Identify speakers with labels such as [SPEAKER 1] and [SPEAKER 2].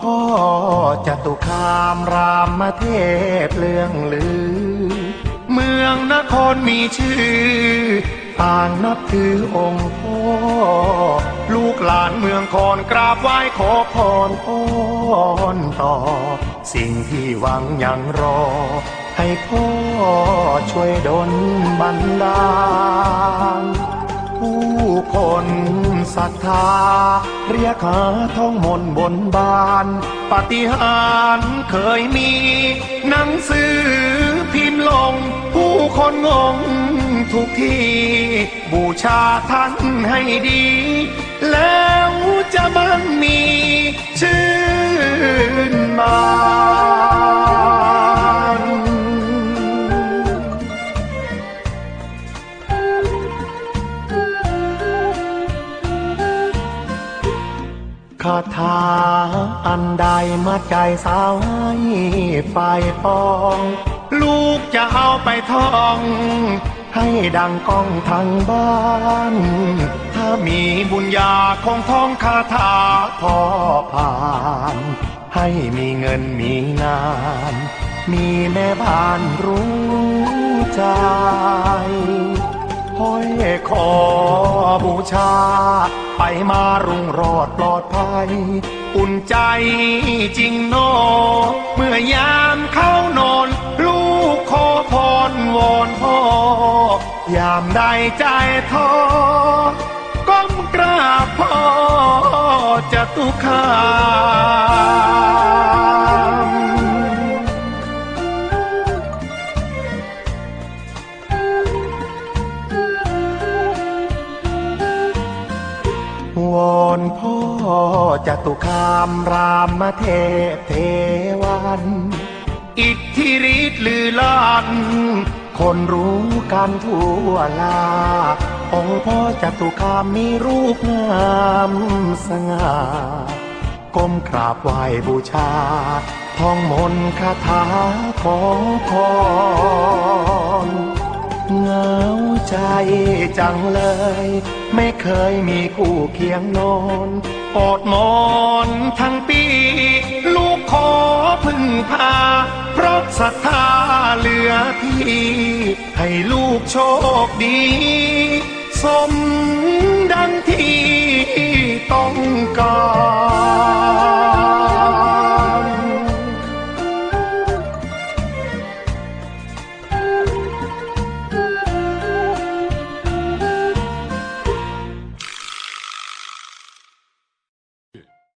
[SPEAKER 1] พ่อจะตุคามรามเทพเรื่องลือ เมืองนครมีชื่อ ต่างนับถือองค์พ่อ ลูกหลานเมืองคอนกราบไหว้ขอพรอ้อนต่อ สิ่งที่หวังยังรอ ให้พ่อช่วยดลบันดาล คนศรัทธา เรียกหาท้องมนบนบาน ปฏิหารเคยมี หนังสือพิมพ์ลง ผู้คนงงทุกที่บูชาท่านให้ดี แล้วจะมั่งมีชื่นบา คาถาอันใดมาใจสาวให้ไฟปอง ลูกจะเอาไปท่อง ให้ดังก้องทางบ้าน ถ้ามีบุญญาคงท่องคาถาพอผ่าน ให้มีเงินมีงาน มีแม่บ้านรู้ใจห้อยขอบูชา ไปมารุ่งรอดปล อยอุ่นใจจริงโนอเมื่อยามเข้านอน ลูกขอพรวอนพ่อยามใดใจท้อก้มกราบพ่อจะตุคา วอนพ่อจตุคามรามเทพเทวัน อิทธิฤทธิ์ลือลันคนรู้กันทั่วลา องค์พ่อจตุคามมีรูปงามสง่าก้มกราบไหว้บูชาท่องมนต์คาถาขอพร เหงาใจจังเลย ไม่เคยมีคู่เคียงนอนอดมอนทั้งปี ลูกขอพึ่งพา เพราะศรัทธาเหลือพี่ ให้ลูกโชคดี สม